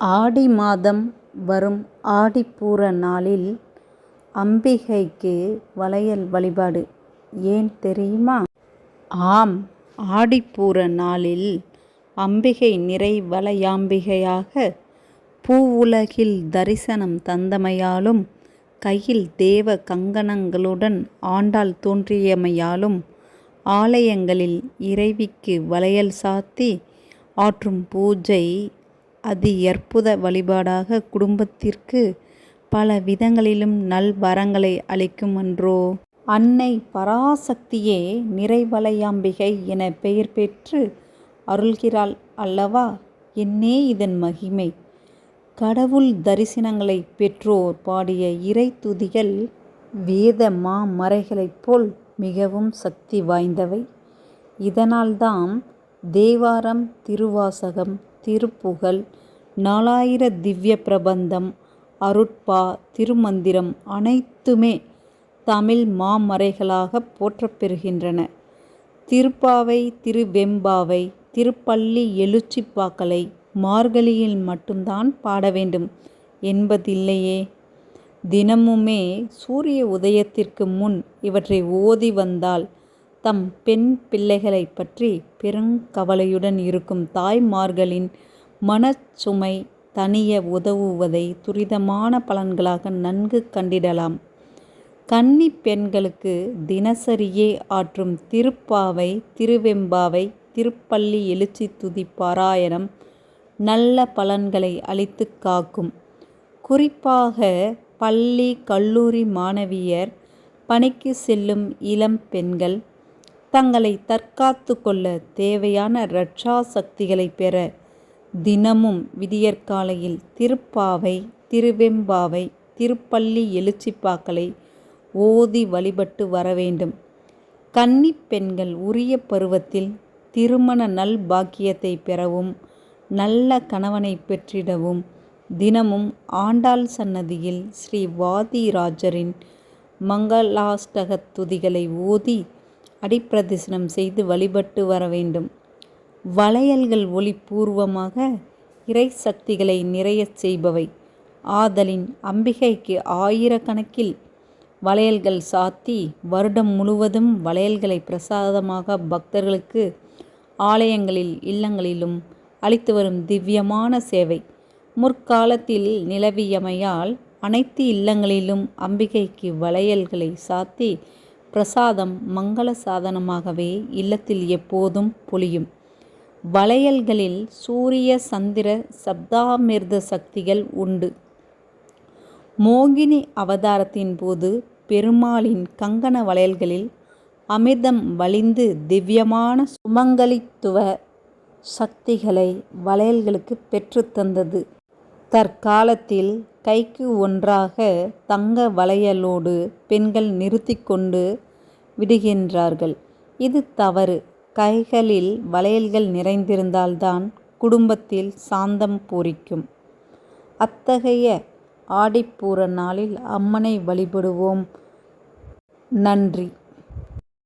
ஆடி மாதம் வரும் ஆடிப்பூர நாளில் அம்பிகைக்கு வளையல் வழிபாடு ஏன் தெரியுமா? ஆம் ஆடிப்பூர நாளில் அம்பிகை நிறை வளையாம்பிகையாக பூவுலகில் தரிசனம் தந்தமையாலும் கையில் தேவ கங்கணங்களுடன் ஆண்டாள் தோன்றியமையாலும் ஆலயங்களில் இறைவிக்கு வளையல் சாத்தி ஆற்றும் பூஜை அதியற்புத வழிபாடாக குடும்பத்திற்கு பல விதங்களிலும் நல்வரங்களை அளிக்குமன்றோ? அன்னை பராசக்தியே நிறைவலையாம்பிகை என பெயர் பெற்று அருள்கிறாள் அல்லவா? என்னே இதன் மகிமை? கடவுள் தரிசனங்களைப் பெற்றோர் பாடிய இறைத்துதிகள் வேத மாமறைகளைப் போல் மிகவும் சக்தி வாய்ந்தவை. இதனால்தாம் தேவாரம் திருவாசகம் திருப்புகழ் நாலாயிர திவ்ய பிரபந்தம் அருட்பா திருமந்திரம் அனைத்துமே தமிழ் மாமறைகளாகப் போற்றப்பெறுகின்றன திருப்பாவை திருவெம்பாவை திருப்பள்ளி எழுச்சிப்பாக்களை மார்கழியில் மட்டும்தான் பாட வேண்டும் என்பதில்லையே. தினமுமே சூரிய உதயத்திற்கு முன் இவற்றை ஓதி வந்தால் தம் பெண் பிள்ளைகளைப் பற்றி பெருங்கவலையுடன் இருக்கும் தாய்மார்களின் மனச்சுமை தனிய உதவுவதை துரிதமான பலன்களாக நன்கு கண்டிடலாம். கன்னி பெண்களுக்கு தினசரியே ஆற்றும் திருப்பாவை திருவெம்பாவை திருப்பள்ளி எழுச்சி துதி பாராயணம் நல்ல பலன்களை அளித்துக் காக்கும். குறிப்பாக பள்ளி கல்லூரி மாணவியர் பணிக்கு செல்லும் இளம் பெண்கள் தங்களை தற்காத்து கொள்ள தேவையான ரட்சா சக்திகளைப் பெற தினமும் விடியற்காலையில் திருப்பாவை திருவெம்பாவை திருப்பள்ளி எழுச்சிப்பாக்களை ஓதி வழிபட்டு வர வேண்டும். கன்னி பெண்கள் உரிய பருவத்தில் திருமண நல் பாக்கியத்தை பெறவும் நல்ல கணவனைப் பெற்றிடவும் தினமும் ஆண்டாள் சன்னதியில் ஸ்ரீ வாதிராஜரின் மங்களாஷ்டகத் துதிகளை ஓதி அடிப்பிரதிசனம் செய்து வழிபட்டு வர வேண்டும். வளையல்கள் ஒளி பூர்வமாக இறைசக்திகளை நிறையச் செய்பவை. ஆதலின் அம்பிகைக்கு ஆயிரக்கணக்கில் வளையல்கள் சாத்தி வருடம் முழுவதும் வளையல்களை பிரசாதமாக பக்தர்களுக்கு ஆலயங்களில் இல்லங்களிலும் அளித்து வரும் திவ்யமான சேவை முற்காலத்தில் நிலவியமையால் அனைத்து இல்லங்களிலும் அம்பிகைக்கு வளையல்களை சாத்தி பிரசாதம் மங்கள சாதனமாகவே இல்லத்தில் எப்போதும் பொழியும் வளையல்களில் சூரிய சந்திர சப்தாமிர்த சக்திகள் உண்டு. மோகினி அவதாரத்தின் போது பெருமாளின் கங்கண வளையல்களில் அமிர்தம் வலிந்து திவ்யமான சுமங்கலித்துவ சக்திகளை வளையல்களுக்குப் பெற்றுத்தந்தது தற்காலத்தில் கைக்கு ஒன்றாக தங்க வளையலோடு பெண்கள் நிறுத்திக் கொண்டு விடுகின்றார்கள். இது தவறு. கைகளில் வளையல்கள் நிறைந்திருந்தால்தான் குடும்பத்தில் சாந்தம் பூரிக்கும். அத்தகைய ஆடிப்பூர நாளில் அம்மனை வழிபடுவோம். நன்றி.